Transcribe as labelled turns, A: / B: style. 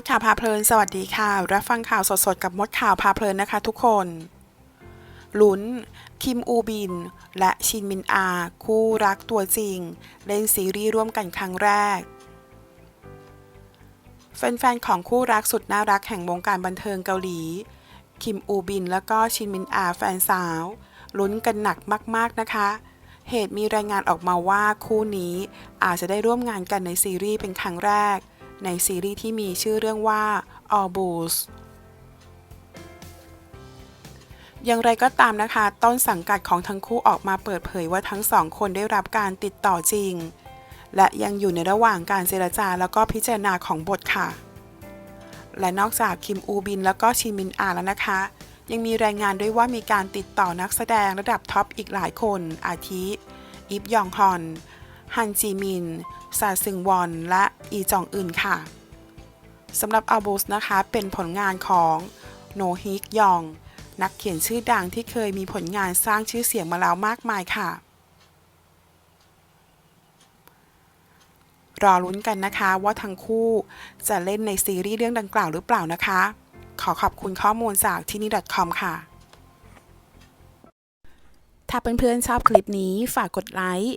A: ดข่าวพาเพลิน สวัสดีค่ะ รับฟังข่าวสดๆ กับมดข่าวพาเพลินนะคะทุกคนลุ้น คิมอูบิน และชินมินอา คู่รักตัวจริง เล่นซีรีส์ร่วมกันครั้งแรก แฟนๆ ของคู่รักสุดน่ารักแห่งวงการบันเทิงเกาหลี คิมอูบิน แล้วก็ชินมินอาแฟนสาว ลุ้นกันหนักมากๆนะคะ เหตุมีรายงานออกมาว่าคู่นี้อาจจะได้ร่วมงานกันในซีรีส์เป็นครั้งแรก ในซีรีส์ที่มีชื่อเรื่องว่า All Bulls อย่างไรก็ตามนะคะ ต้นสังกัดของทั้งคู่ออกมาเปิดเผยว่าทั้งสองคนได้รับการติดต่อจริง และยังอยู่ในระหว่างการเจรจาแล้วก็พิจารณาของบทค่ะ และนอกจากคิมอูบินแล้วก็ชินมินอาแล้วนะคะ ยังมีรายงานด้วยว่ามีการติดต่อนักแสดงระดับท็อปอีกหลายคน อาทิ อิฟยองฮอน ฮันจีมิน ซาซึงวอน และอีจองอึนค่ะสำหรับอัลบูสนะคะเป็นผลงานของโนฮิกยอง นักเขียนชื่อดังที่เคยมีผลงานสร้างชื่อเสียงมาแล้วมากมายค่ะ รอลุ้นกันนะคะว่าทั้งคู่จะเล่นในซีรีส์เรื่องดังกล่าวหรือเปล่านะคะ ขอขอบคุณข้อมูลจากที่นี่ .com ค่ะ ถ้าเพื่อนๆชอบคลิปนี้ฝากกดไลค์